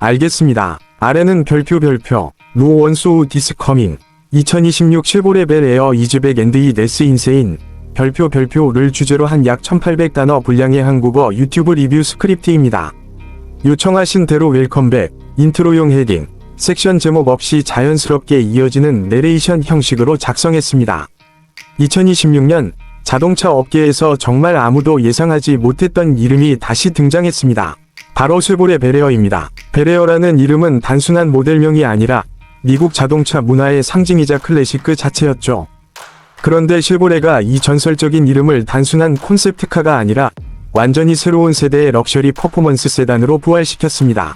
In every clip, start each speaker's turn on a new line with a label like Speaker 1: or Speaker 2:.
Speaker 1: 알겠습니다. 아래는 별표 별표. 노 원소 디스 커밍. 2026 쉐보레벨 에어 이즈백 앤드 이 네스 인세인. 별표 별표를 주제로 한 약 1800단어 분량의 한국어 유튜브 리뷰 스크립트입니다. 요청하신 대로 웰컴백, 인트로용 헤딩, 섹션 제목 없이 자연스럽게 이어지는 내레이션 형식으로 작성했습니다. 2026년 자동차 업계에서 정말 아무도 예상하지 못했던 이름이 다시 등장했습니다. 바로 쉐보레 베레어입니다. 베레어라는 이름은 단순한 모델명이 아니라 미국 자동차 문화의 상징이자 클래식 그 자체였죠. 그런데 쉐보레가 이 전설적인 이름을 단순한 콘셉트카가 아니라 완전히 새로운 세대의 럭셔리 퍼포먼스 세단으로 부활시켰습니다.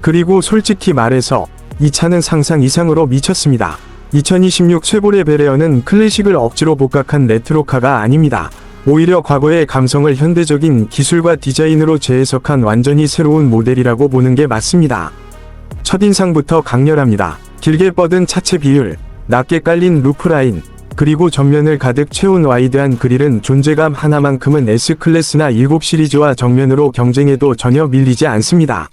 Speaker 1: 그리고 솔직히 말해서 이 차는 상상 이상으로 미쳤습니다. 2026 쉐보레 베레어는 클래식을 억지로 복각한 레트로카가 아닙니다. 오히려 과거의 감성을 현대적인 기술과 디자인으로 재해석한 완전히 새로운 모델이라고 보는 게 맞습니다. 첫인상부터 강렬합니다. 길게 뻗은 차체 비율, 낮게 깔린 루프라인, 그리고 전면을 가득 채운 와이드한 그릴은 존재감 하나만큼은 S클래스나 7 시리즈와 정면으로 경쟁해도 전혀 밀리지 않습니다.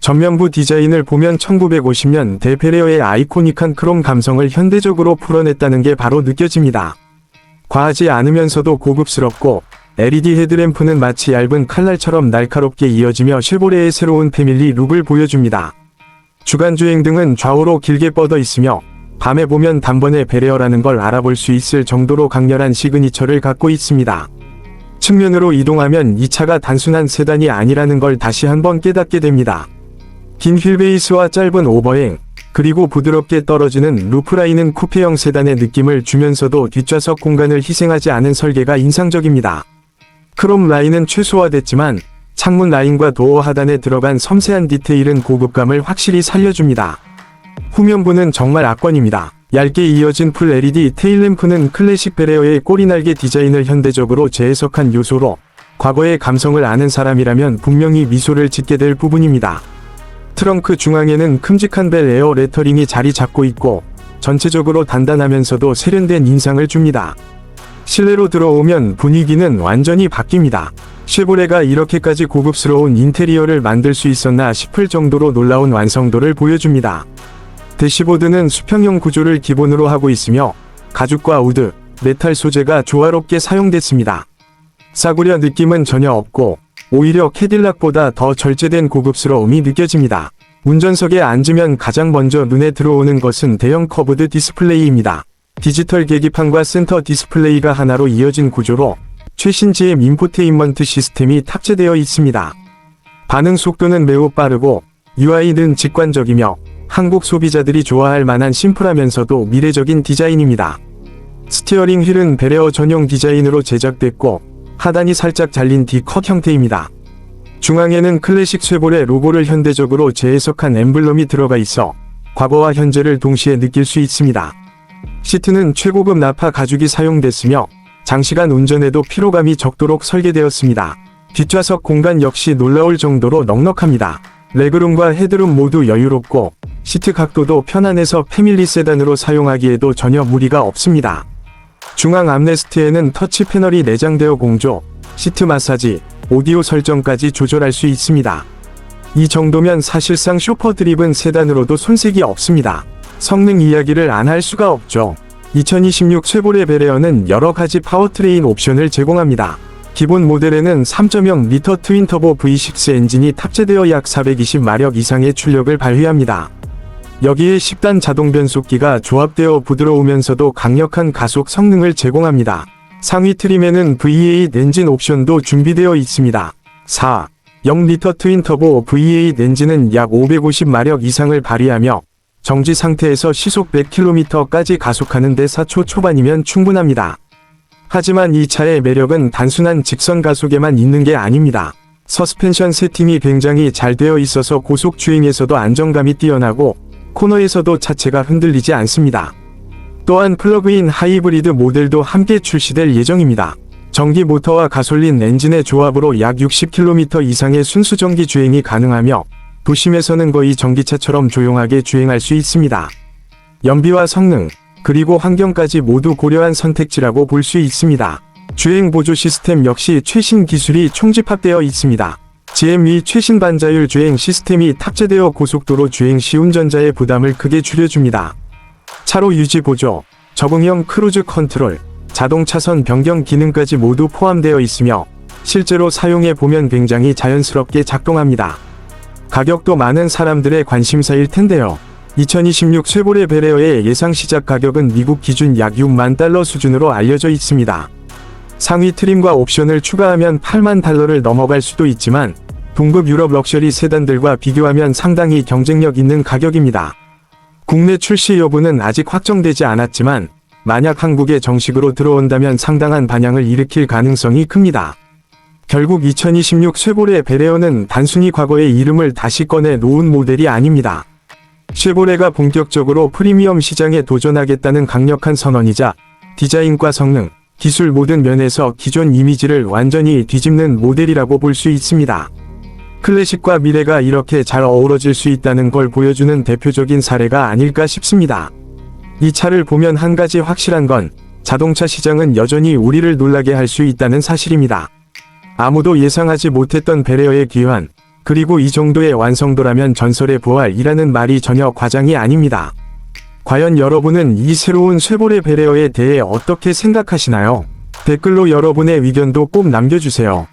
Speaker 1: 전면부 디자인을 보면 1950년 데페레어의 아이코닉한 크롬 감성을 현대적으로 풀어냈다는 게 바로 느껴집니다. 과하지 않으면서도 고급스럽고 LED 헤드램프는 마치 얇은 칼날처럼 날카롭게 이어지며 쉐보레의 새로운 패밀리 룩을 보여줍니다. 주간주행 등은 좌우로 길게 뻗어 있으며 밤에 보면 단번에 베레어라는 걸 알아볼 수 있을 정도로 강렬한 시그니처를 갖고 있습니다. 측면으로 이동하면 이 차가 단순한 세단이 아니라는 걸 다시 한번 깨닫게 됩니다. 긴 휠베이스와 짧은 오버행, 그리고 부드럽게 떨어지는 루프라인은 쿠페형 세단의 느낌을 주면서도 뒷좌석 공간을 희생하지 않은 설계가 인상적입니다. 크롬 라인은 최소화됐지만 창문 라인과 도어 하단에 들어간 섬세한 디테일은 고급감을 확실히 살려줍니다. 후면부는 정말 압권입니다. 얇게 이어진 풀 LED 테일램프는 클래식 베레어의 꼬리날개 디자인을 현대적으로 재해석한 요소로 과거의 감성을 아는 사람이라면 분명히 미소를 짓게 될 부분입니다. 트렁크 중앙에는 큼직한 벨 에어 레터링이 자리 잡고 있고 전체적으로 단단하면서도 세련된 인상을 줍니다. 실내로 들어오면 분위기는 완전히 바뀝니다. 쉐보레가 이렇게까지 고급스러운 인테리어를 만들 수 있었나 싶을 정도로 놀라운 완성도를 보여줍니다. 대시보드는 수평형 구조를 기본으로 하고 있으며 가죽과 우드, 메탈 소재가 조화롭게 사용됐습니다. 싸구려 느낌은 전혀 없고 오히려 캐딜락보다 더 절제된 고급스러움이 느껴집니다. 운전석에 앉으면 가장 먼저 눈에 들어오는 것은 대형 커브드 디스플레이입니다. 디지털 계기판과 센터 디스플레이가 하나로 이어진 구조로 최신 GM 인포테인먼트 시스템이 탑재되어 있습니다. 반응 속도는 매우 빠르고 UI는 직관적이며 한국 소비자들이 좋아할 만한 심플하면서도 미래적인 디자인입니다. 스티어링 휠은 베레어 전용 디자인으로 제작됐고 하단이 살짝 잘린 D컷 형태입니다. 중앙에는 클래식 쉐보레 로고를 현대적으로 재해석한 엠블럼이 들어가 있어 과거와 현재를 동시에 느낄 수 있습니다. 시트는 최고급 나파 가죽이 사용됐으며 장시간 운전에도 피로감이 적도록 설계되었습니다. 뒷좌석 공간 역시 놀라울 정도로 넉넉합니다. 레그룸과 헤드룸 모두 여유롭고 시트 각도도 편안해서 패밀리 세단으로 사용하기에도 전혀 무리가 없습니다. 중앙 암레스트에는 터치 패널이 내장되어 공조, 시트 마사지, 오디오 설정까지 조절할 수 있습니다. 이 정도면 사실상 쇼퍼 드립은 세단으로도 손색이 없습니다. 성능 이야기를 안 할 수가 없죠. 2026 쉐보레 베레어는 여러 가지 파워트레인 옵션을 제공합니다. 기본 모델에는 3.0 리터 트윈터보 V6 엔진이 탑재되어 약 420마력 이상의 출력을 발휘합니다. 여기에 10단 자동 변속기가 조합되어 부드러우면서도 강력한 가속 성능을 제공합니다. 상위 트림에는 V8 엔진 옵션도 준비되어 있습니다. 4. 0리터 트윈터보 V8 엔진은 약 550마력 이상을 발휘하며 정지 상태에서 시속 100km까지 가속하는 데 4초 초반이면 충분합니다. 하지만 이 차의 매력은 단순한 직선 가속에만 있는 게 아닙니다. 서스펜션 세팅이 굉장히 잘 되어 있어서 고속 주행에서도 안정감이 뛰어나고 코너에서도 차체가 흔들리지 않습니다. 또한 플러그인 하이브리드 모델도 함께 출시될 예정입니다. 전기 모터와 가솔린 엔진의 조합으로 약 60km 이상의 순수 전기 주행이 가능하며 도심에서는 거의 전기차처럼 조용하게 주행할 수 있습니다. 연비와 성능, 그리고 환경까지 모두 고려한 선택지라고 볼 수 있습니다. 주행 보조 시스템 역시 최신 기술이 총집합되어 있습니다. GM의 최신 반자율 주행 시스템이 탑재되어 고속도로 주행 시 운전자의 부담을 크게 줄여줍니다. 차로 유지 보조, 적응형 크루즈 컨트롤, 자동 차선 변경 기능까지 모두 포함되어 있으며 실제로 사용해 보면 굉장히 자연스럽게 작동합니다. 가격도 많은 사람들의 관심사일 텐데요. 2026 쉐보레 베레어의 예상 시작 가격은 미국 기준 약 6만 달러 수준으로 알려져 있습니다. 상위 트림과 옵션을 추가하면 8만 달러를 넘어갈 수도 있지만 동급 유럽 럭셔리 세단들과 비교하면 상당히 경쟁력 있는 가격입니다. 국내 출시 여부는 아직 확정되지 않았지만 만약 한국에 정식으로 들어온다면 상당한 반향을 일으킬 가능성이 큽니다. 결국 2026 쉐보레 베레어는 단순히 과거의 이름을 다시 꺼내 놓은 모델이 아닙니다. 쉐보레가 본격적으로 프리미엄 시장에 도전하겠다는 강력한 선언이자 디자인과 성능, 기술 모든 면에서 기존 이미지를 완전히 뒤집는 모델이라고 볼 수 있습니다. 클래식과 미래가 이렇게 잘 어우러질 수 있다는 걸 보여주는 대표적인 사례가 아닐까 싶습니다. 이 차를 보면 한 가지 확실한 건 자동차 시장은 여전히 우리를 놀라게 할 수 있다는 사실입니다. 아무도 예상하지 못했던 베레어의 귀환, 그리고 이 정도의 완성도라면 전설의 부활이라는 말이 전혀 과장이 아닙니다. 과연 여러분은 이 새로운 쉐보레 베레어에 대해 어떻게 생각하시나요? 댓글로 여러분의 의견도 꼭 남겨주세요.